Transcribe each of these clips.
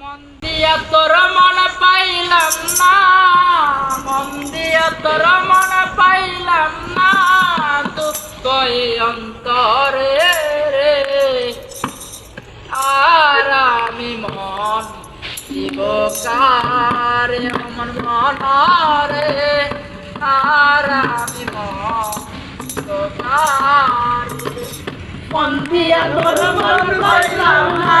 মন দিয়া তোর মন পাইলাম না, মন দিয়া তোর মন পাইলাম না দুঃখ অন্তরে আর আমি মন দিব কারে আমার মনরে। আর আমি পাইলাম না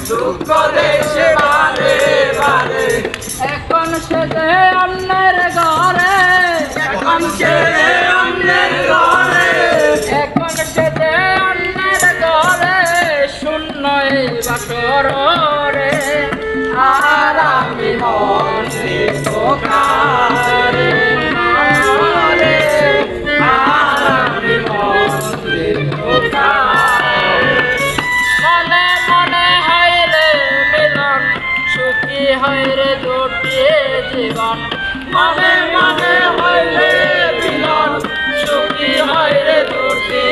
রে দুঃখ দেশে বারে বারে। এখন সে যে অন্যের ঘরে। এখন ছেড়ে অন্যের ঘরে। এখন সে যে অন্যের ঘরে। শূন্য বাসর। রে আর আমি মন দেব হয় রে দুটি জীবন। মনে মনে হইলে মিলন সুখী হয় রে দুটি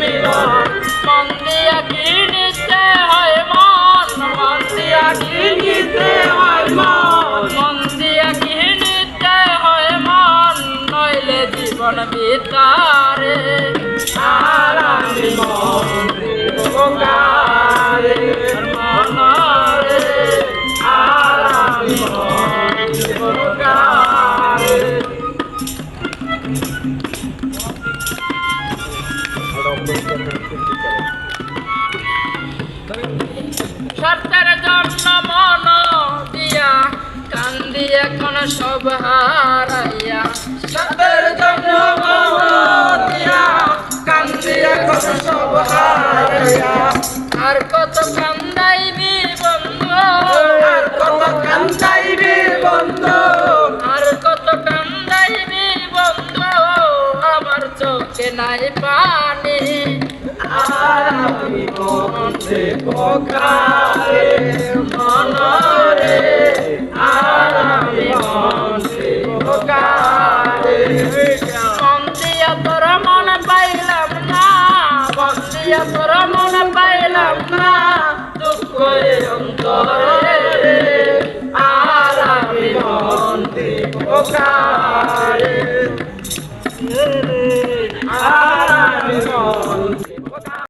মিলন মন দিয়া কি নিতে হয় মন? মন দিয়া কি নিতে হয় মন? মন দিয়া কি নিতে হয় মন? নইলে জীবন বিতারে সত্যের জন্য মন দিয়া কান্দি এখন সব হারাইয়া। নাই পানি আর আমি মন দেব কারে মনরে আর আমি